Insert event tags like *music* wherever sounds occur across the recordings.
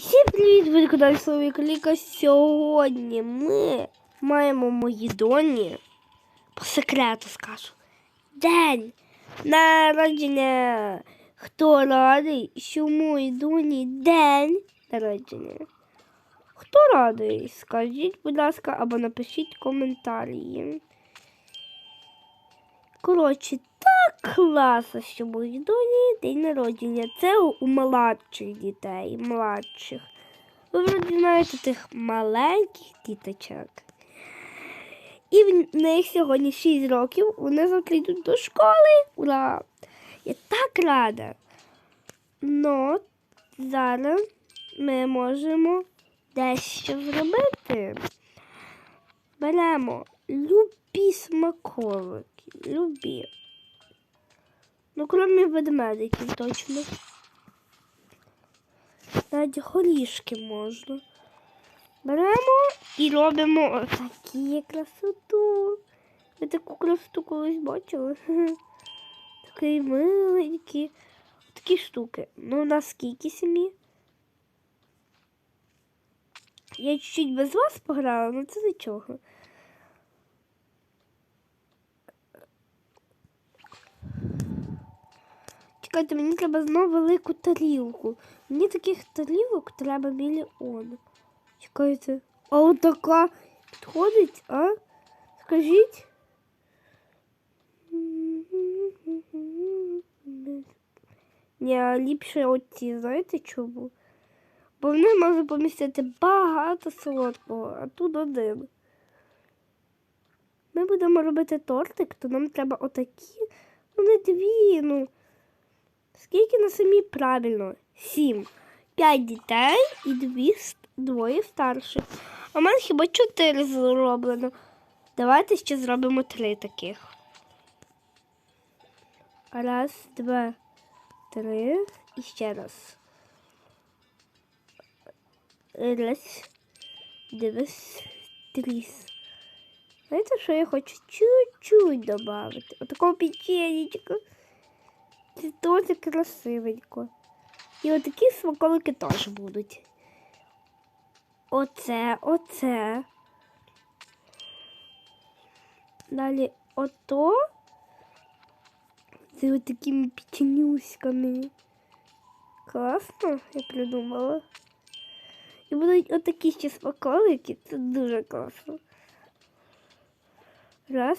Всім привіт, ви каналі Слові Кліка. Сьогодні ми маємо моїй доні. По секрету скажу. День народження. Хто радий, що в моїй доні день народження? Хто радий? Скажіть, будь ласка, або напишіть коментарі. Коротше, так класно, що в моїй доні день народження. Це у младших дітей, младших. Ви вроді знаєте тих маленьких діточок. І в них сьогодні 6 років, вони завтра йдуть до школи. Ура! Я так рада. Ну, зараз ми можемо дещо зробити. Беремо любі смаколики. Любі. Ну, крім ведмедиків точно. Навіть горішки можна. Беремо і робимо отакі красоту. Ви таку красоту колись бачили? *laughs* Такі миленькі. Такі штуки. Ну, наскільки самі? Я чуть-чуть без вас пограла, але це нічого. Чекайте, мені треба знову велику тарілку. Мені таких тарілок треба мільйон. Чекайте. А от така підходить, а? Скажіть. Ні, ліпше оці, знаєте чому? Бо в них може помістити багато солодкого, а тут один. Ми будемо робити тортик, то нам треба отакі, ну не дві, ну. Скільки на самі правильно? Сім. П'ять дітей і дві, двоє старших. В мене хіба чотири зроблено. Давайте ще зробимо три таких. Раз, два, три. І ще раз. Раз, два, три. Знаєте, що я хочу чуть-чуть додати? Отакого печенечка. Це дуже красивенько. І отакі смаколики теж будуть. Оце, оце. Далі ото. З отакими печенюськами. Класно, я придумала. І будуть отакі ще смаколики. Це дуже класно. Раз,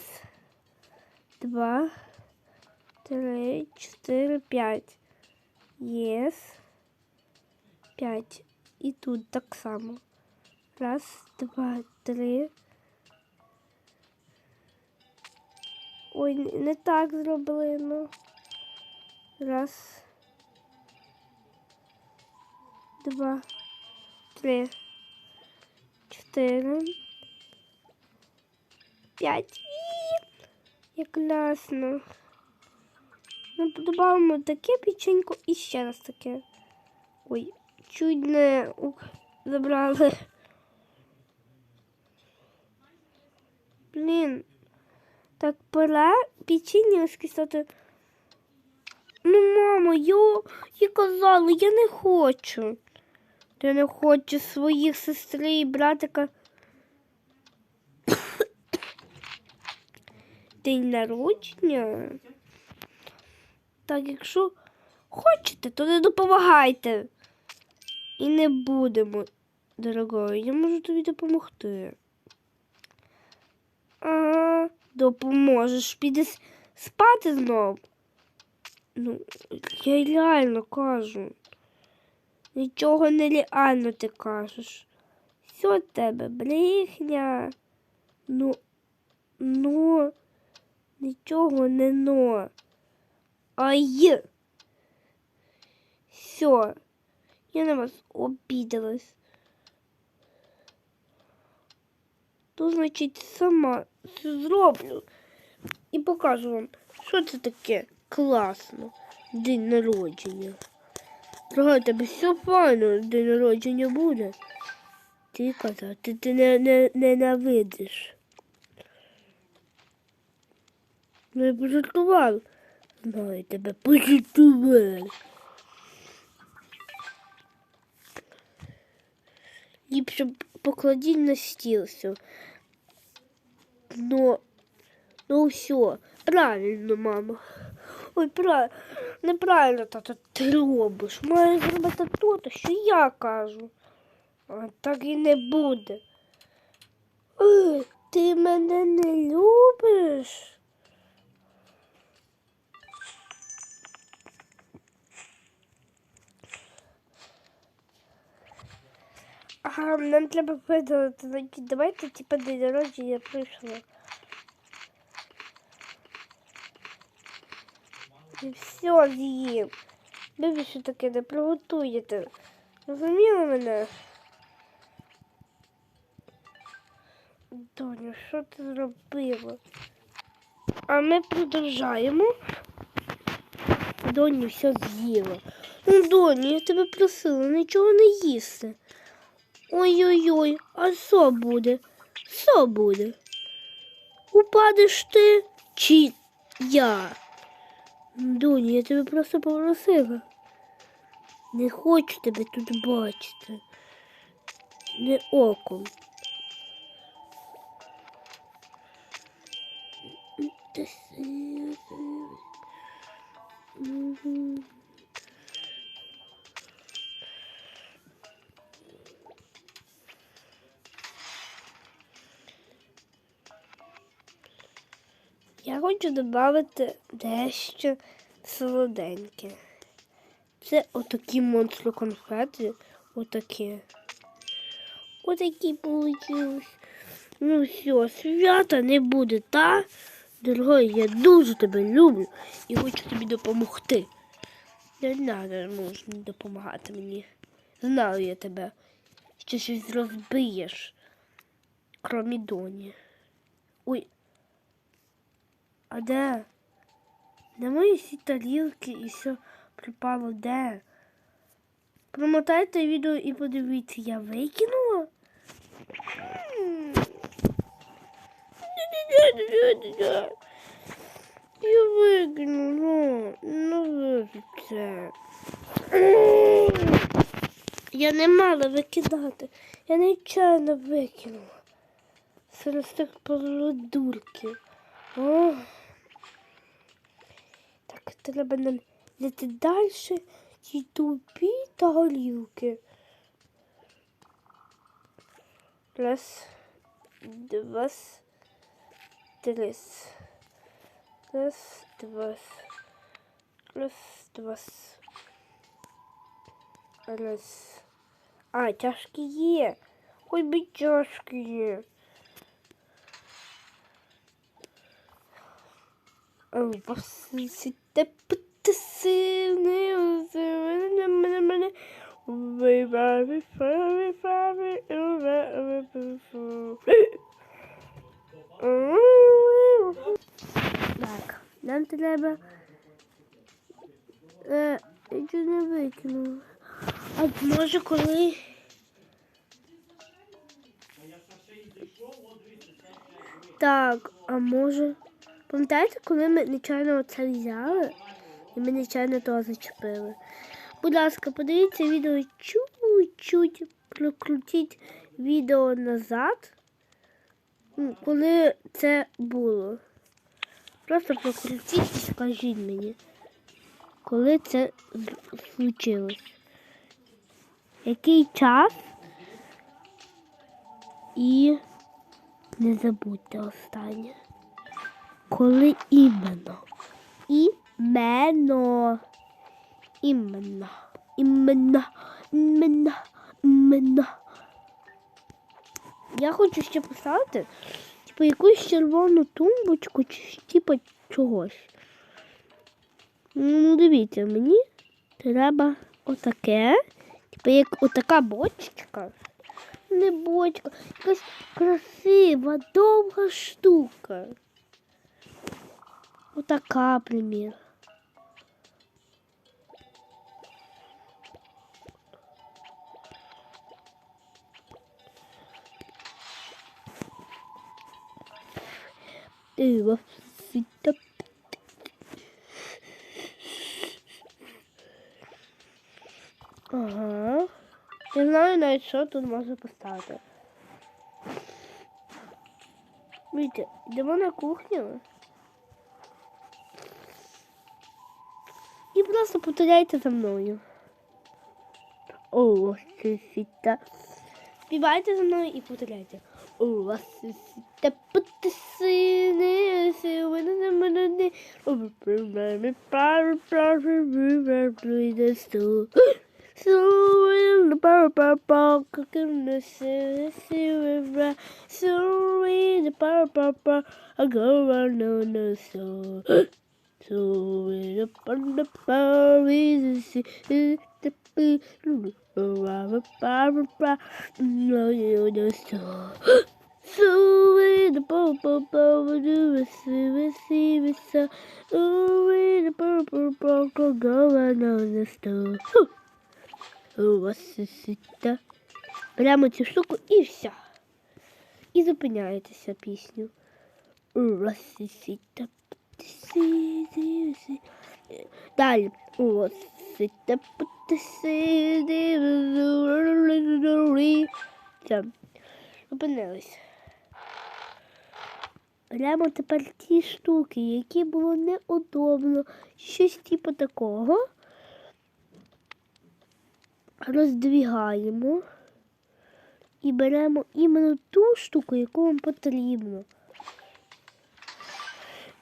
два, три, чотири, п'ять. Єс. П'ять. І тут так само. Раз, два, три. Ой, не- так зроблено. Раз. Два. Три. Чотири. П'ять. Як класно. Ми додамо таке печенько і ще раз таке. Ой, чуть не ух, забрали. Блін. Так пора печення з. Ну, мамо, я, я казала, я не хочу. Я не хочу своїх сестри і братика. *coughs* День народження. Так, якщо хочете, то не допомагайте. І не будемо, дорогою. Я можу тобі допомогти. Ага, допоможеш. Підеш спати знов. Ну, я реально кажу. Нічого не реально ти кажеш. Все тебе брехня. Ну, ну, нічого не но. Ай. Все. Я на вас обиделась. То, значить, сама все зроблю. І покажу вам, що це таке класно. День народження. Дорога, тебе все файно, день народження буде. Ти казати, ти не, не, ненавидиш. Ну, я пожартував. Знаю тебе, пожартував. ліпше покладіть на стіл все. Ну, ну все, правильно, мама. Ой, правильно, неправильно, тато, ти робиш. Маєш зробити то, що я кажу. А так і не буде. Ой, ти мене не любиш. Ага, нам треба видалити. Давайте типа день народження прийшло. І все з'їм. Ви більше таке не приготуєте. Розуміли мене? Доню, що ти зробила? А ми продовжаємо. Доню все з'їла. Ну, доню, я тебе просила нічого не їсти. Ой-ой-ой, а що буде? Що буде? Упадеш ти чи я? Доні, я тебе просто попросила. Не хочу тебе тут бачити. Не оком. Та Я хочу додати дещо солоденьке. Це отакі монстри конфети. Отакі. Отакі получилось. Ну все, свята не буде, та? Дорогой, я дуже тебе люблю і хочу тобі допомогти. Не треба можна допомагати мені. Знаю я тебе, що щось розбиєш, кромі доні. Ой, а де? Де мої всі тарілки і все припало де? Промотайте відео і подивіться, я викинула? Я викинула, ну вибачте. Я не мала викидати. Я нечайно викинула. Серед тих полудурків. О. Так, треба нам йти далі ті тупі та горілки. Раз, два, три. Раз, два. Раз, два. Раз. А, чашки є. Ой, би чашки є. Восите птиси, не мене мене. Так, нам треба. Е, я чого не викинула. А може коли. Так, а може. Пам'ятаєте, коли ми нечайно оце взяли і ми нечайно того зачепили? Будь ласка, подивіться відео чуть-чуть, прокрутіть відео назад, коли це було. Просто прокрутіть і скажіть мені, коли це случилось. Який час і не забудьте останнє. Коли іменно? Іменно. Іменно. Іменно. Іменно. Іменно. Я хочу ще поставити типу якусь червону тумбочку чи типу чогось. Ну, дивіться, мені треба отаке. Типу як отака бочечка. Не бочка, якась красива, довга штука. Отака, примір. Ти вовсіта. Ага. Я знаю навіть, що тут можна поставити. Видите, йдемо на кухню. І просто повторяйте за мною. О, сіта. Співайте за мною і повторяйте. О, вас сіта потисини, сили на мене. О, проблеми, пару, пару, пару, пару, стул. So the purple ball cooking the silver so the purple ball I go around on the so so the purple ball is the the no you the so so the purple ball do a silver silver so oh the purple ball go around on the store у вас сита. Прямо цю штуку і все. І зупиняєтеся пісню. У вас сита. Далі. У вас сита. Все. Зупинились. Прямо тепер ті штуки, які було неудобно, щось типу такого роздвігаємо і беремо іменно ту штуку, яку вам потрібно.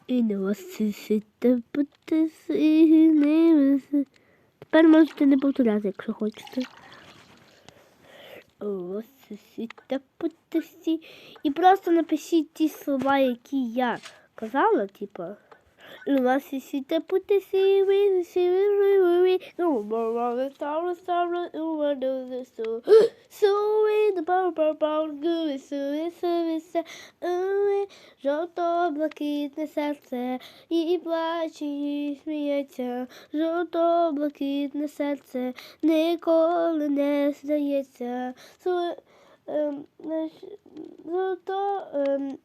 І не вас Тепер можете не повторяти, якщо хочете. І просто напишіть ті слова, які я казала, типу. Вас сіте пути сіві, сіві, ну, борови, ставлю, ставлю, у воду засу. Суви, до пау, пау, пау, гуви, суви, суви, се, уви, жовто-блакитне серце, і плаче, і сміється, жовто-блакитне серце, ніколи не здається. Суви, ем, жовто, ем,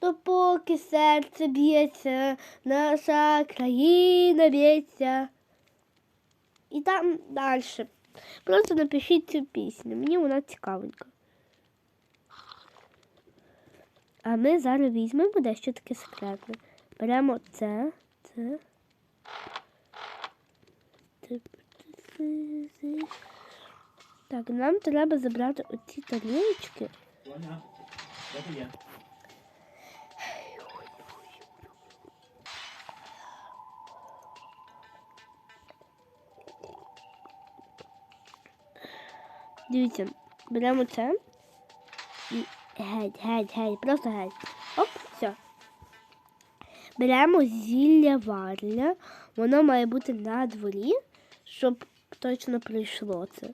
Допоки серце б'ється, наша країна б'ється. І там далі. Просто напишіть цю пісню. Мені вона цікавенька. А ми зараз візьмемо дещо таке секретне. Беремо це, це. Так, нам треба забрати оці тарілочки. Соня, Дивіться, беремо це і геть, геть, геть, просто геть. Оп, все. Беремо зілля варля. Воно має бути на дворі, щоб точно прийшло це.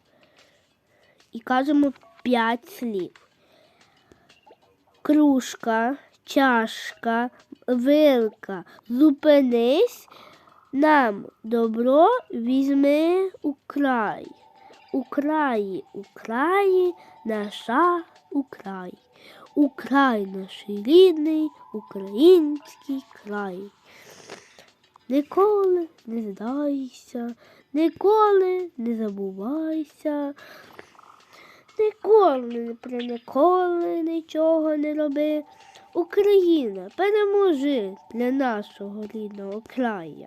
І кажемо 5 слів. Кружка, чашка, вилка, зупинись, нам добро візьми у край. У краї, у краї наша Украй. Украй наш рідний український край. Ніколи не здайся, ніколи не забувайся, ніколи про ніколи нічого не роби. Україна переможи для нашого рідного краю.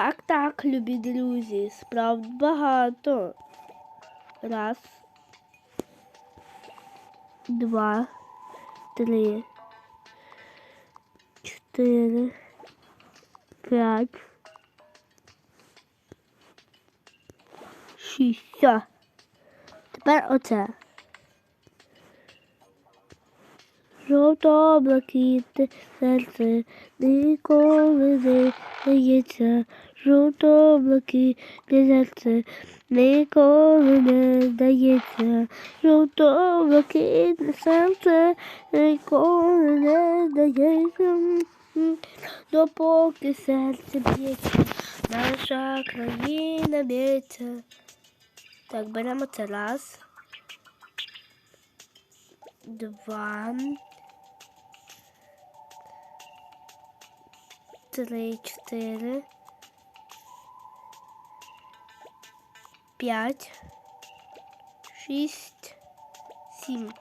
Так, так, любі друзі, справ багато. Раз, два, три, чотири, п'ять, шість. Тепер оце. Жовто-блакитне серце ніколи не дається. Жовто-блакитне серце ніколи не здається. Жовто-блакитне серце ніколи не здається. Допоки серце б'ється, наша країна б'ється. Так, беремо це раз. Два. три, чотири. П'ять. Шість. Сім.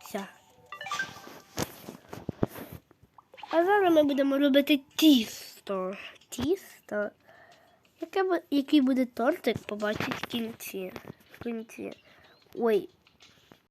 Ся. А зараз ми будемо робити тісто. Тісто. Який буде тортик, побачить в кінці. В кінці. Ой,